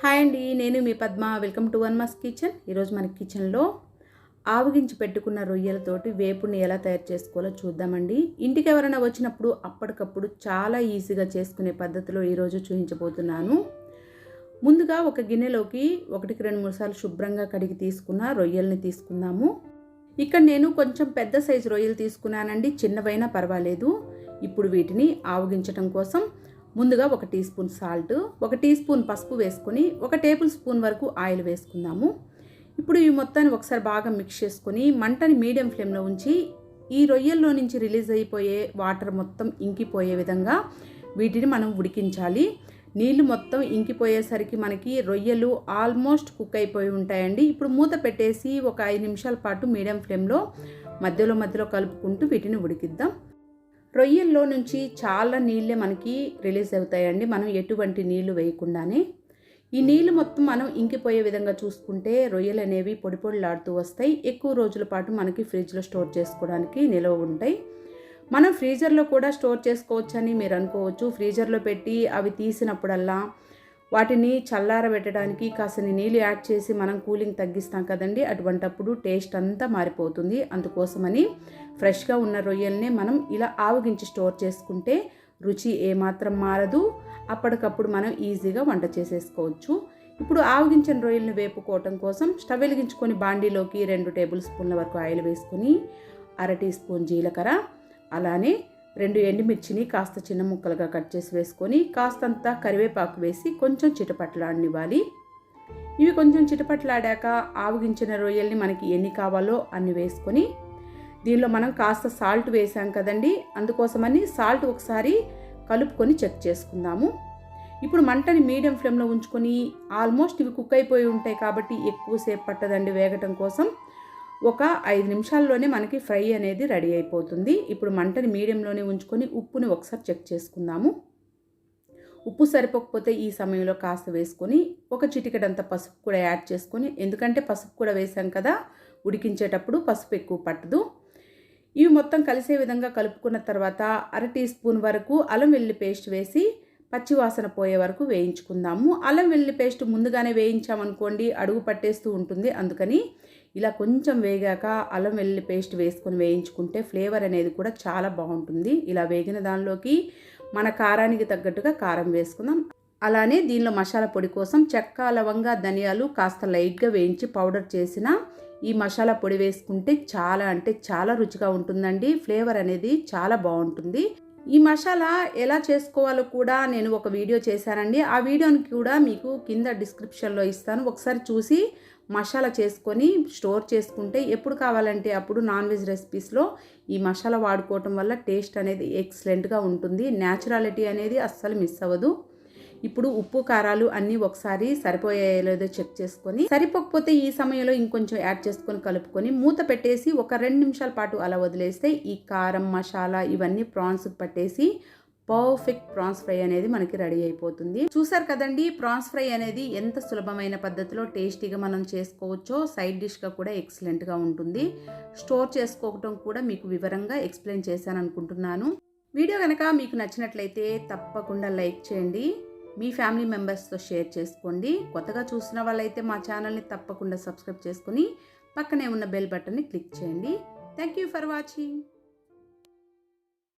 Hi అండి నేను మీ పద్మ. వెల్కమ్ టు వన్ మస్ కిచెన్ ఈరోజు మన కిచెన్లో ఆవగించి పెట్టుకున్న రొయ్యలతోటి వేపుని ఎలా తయారు చేసుకోవాలో చూద్దామండి. ఇంటికి ఎవరైనా వచ్చినప్పుడు అప్పటికప్పుడు చాలా ఈజీగా చేసుకునే పద్ధతిలో ఈరోజు చూపించబోతున్నాను. ముందుగా ఒక గిన్నెలోకి ఒకటికి రెండు మూడు సార్లు శుభ్రంగా కడిగి తీసుకున్న రొయ్యల్ని తీసుకుందాము. ఇక్కడ నేను కొంచెం పెద్ద సైజు రొయ్యలు తీసుకున్నానండి చిన్నవైనా పర్వాలేదు. ఇప్పుడు వీటిని ఆవగించటం కోసం ముందుగా ఒక టీ స్పూన్ సాల్ట్ ఒక టీ స్పూన్ పసుపు వేసుకొని ఒక టేబుల్ స్పూన్ వరకు ఆయిల్ వేసుకుందాము. ఇప్పుడు ఈ మొత్తాన్ని ఒకసారి బాగా మిక్స్ చేసుకొని మంటని మీడియం ఫ్లేమ్లో ఉంచి ఈ రొయ్యల్లో నుంచి రిలీజ్ అయిపోయే వాటర్ మొత్తం ఇంకిపోయే విధంగా వీటిని మనం ఉడికించాలి. నీళ్ళు మొత్తం ఇంకిపోయేసరికి మనకి రొయ్యలు ఆల్మోస్ట్ కుక్ అయిపోయి ఉంటాయండి. ఇప్పుడు మూత పెట్టేసి ఒక ఐదు నిమిషాల పాటు మీడియం ఫ్లేమ్లో మధ్యలో మధ్యలో కలుపుకుంటూ వీటిని ఉడికిద్దాం. రొయ్యల్లో నుంచి చాలా నీళ్ళే మనకి రిలీజ్ అవుతాయండి. మనం ఎటువంటి నీళ్ళు వేయకుండానే. ఈ నీళ్ళు మొత్తం మనం ఇంకిపోయే విధంగా చూసుకుంటే రొయ్యలు అనేవి పొడి పొడిలాడుతూ వస్తాయి. ఎక్కువ రోజుల పాటు మనకి ఫ్రిడ్జ్లో స్టోర్ చేసుకోవడానికి నిలవ ఉంటాయి. మనం ఫ్రీజర్లో కూడా స్టోర్ చేసుకోవచ్చని మీరు అనుకోవచ్చు. ఫ్రీజర్లో పెట్టి అవి తీసినప్పుడల్లా వాటిని చల్లారబెట్టడానికి కాసిన నీళ్ళు యాడ్ చేసి మనం కూలింగ్ తగ్గిస్తాం కదండి. అటువంటప్పుడు టేస్ట్ అంతా మారిపోతుంది. అందుకోసమని ఫ్రెష్గా ఉన్న రొయ్యల్ని మనం ఇలా ఆవగించి స్టోర్ చేసుకుంటే రుచి ఏమాత్రం మారదు. అప్పటికప్పుడు మనం ఈజీగా వంట చేసేసుకోవచ్చు. ఇప్పుడు ఆవగించిన రొయ్యలను వేపుకోవటం కోసం స్టవ్ వెలిగించుకొని బాండీలోకి రెండు టేబుల్ స్పూన్ల వరకు ఆయిల్ వేసుకొని అర టీ స్పూన్ జీలకర్ర అలానే రెండు ఎండుమిర్చిని కాస్త చిన్న ముక్కలుగా కట్ చేసి వేసుకొని కాస్తంత కరివేపాకు వేసి కొంచెం చిటపట్లాడనివ్వాలి. ఇవి కొంచెం చిటపట్లాడాక ఆవగించిన రొయ్యల్ని మనకి ఎన్ని కావాలో అన్ని వేసుకొని దీనిలో మనం కాస్త సాల్ట్ వేసాం కదండి అందుకోసమని సాల్ట్ ఒకసారి కలుపుకొని చెక్ చేసుకుందాము. ఇప్పుడు మంటని మీడియం ఫ్లేమ్లో ఉంచుకొని ఆల్మోస్ట్ ఇవి కుక్ అయిపోయి ఉంటాయి కాబట్టి ఎక్కువసేపు పట్టదండి వేగటం కోసం. ఒక ఐదు నిమిషాల్లోనే మనకి ఫ్రై అనేది రెడీ అయిపోతుంది. ఇప్పుడు మంటని మీడియంలోనే ఉంచుకొని ఉప్పుని ఒకసారి చెక్ చేసుకుందాము. ఉప్పు సరిపోకపోతే ఈ సమయంలో కాస్త వేసుకొని ఒక చిటికెడంత పసుపు కూడా యాడ్ చేసుకొని ఎందుకంటే పసుపు కూడా వేసాం కదా ఉడికించేటప్పుడు పసుపు ఎక్కువ పట్టదు. ఇవి మొత్తం కలిసే విధంగా కలుపుకున్న తర్వాత అర టీ స్పూన్ వరకు అల్లం వెల్లి పేస్ట్ వేసి పచ్చివాసన పోయే వరకు వేయించుకుందాము. అల్లం వెల్లి పేస్ట్ ముందుగానే వేయించామనుకోండి అడుగు పట్టేస్తూ ఉంటుంది. అందుకని ఇలా కొంచెం వేగాక అల్లం వెల్లుల్లి పేస్ట్ వేసుకొని వేయించుకుంటే ఫ్లేవర్ అనేది కూడా చాలా బాగుంటుంది. ఇలా వేగిన దానిలోకి మన కారానికి తగ్గట్టుగా కారం వేసుకుందాం. అలానే దీనిలో మసాలా పొడి కోసం చెక్క లవంగా ధనియాలు కాస్త లైట్గా వేయించి పౌడర్ చేసిన ఈ మసాలా పొడి వేసుకుంటే చాలా అంటే చాలా రుచిగా ఉంటుందండి. ఫ్లేవర్ అనేది చాలా బాగుంటుంది. ఈ మసాలా ఎలా చేసుకోవాలో కూడా నేను ఒక వీడియో చేశానండి. ఆ వీడియోని కూడా మీకు కింద డిస్క్రిప్షన్లో ఇస్తాను. ఒకసారి చూసి మసాలా చేసుకొని స్టోర్ చేసుకుంటే ఎప్పుడు కావాలంటే అప్పుడు నాన్ వెజ్ రెసిపీస్లో ఈ మసాలా వాడుకోవటం వల్ల టేస్ట్ అనేది ఎక్సలెంట్గా ఉంటుంది. న్యాచురాలిటీ అనేది అస్సలు మిస్ అవ్వదు. ఇప్పుడు ఉప్పు కారాలు అన్నీ ఒకసారి సరిపోయాయో లేదో చెక్ చేసుకొని సరిపోకపోతే ఈ సమయంలో ఇంకొంచెం యాడ్ చేసుకొని కలుపుకొని మూత పెట్టేసి ఒక రెండు నిమిషాల పాటు అలా వదిలేస్తే ఈ కారం మసాలా ఇవన్నీ ప్రాన్స్కి పట్టేసి పర్ఫెక్ట్ ప్రాన్స్ ఫ్రై అనేది మనకి రెడీ అయిపోతుంది. చూసారు కదండి ప్రాన్స్ ఫ్రై అనేది ఎంత సులభమైన పద్ధతిలో టేస్టీగా మనం చేసుకోవచ్చో సైడ్ డిష్గా కూడా ఎక్సలెంట్గా ఉంటుంది. స్టోర్ చేసుకోవటం కూడా మీకు వివరంగా ఎక్స్ప్లెయిన్ చేశాను అనుకుంటున్నాను. వీడియో కనుక మీకు నచ్చినట్లయితే తప్పకుండా లైక్ చేయండి. మీ ఫ్యామిలీ మెంబర్స్తో షేర్ చేసుకోండి. కొత్తగా చూసిన వాళ్ళైతే మా ఛానల్ని తప్పకుండా సబ్స్క్రైబ్ చేసుకుని పక్కనే ఉన్న బెల్ బటన్ని క్లిక్ చేయండి. Thank you for watching.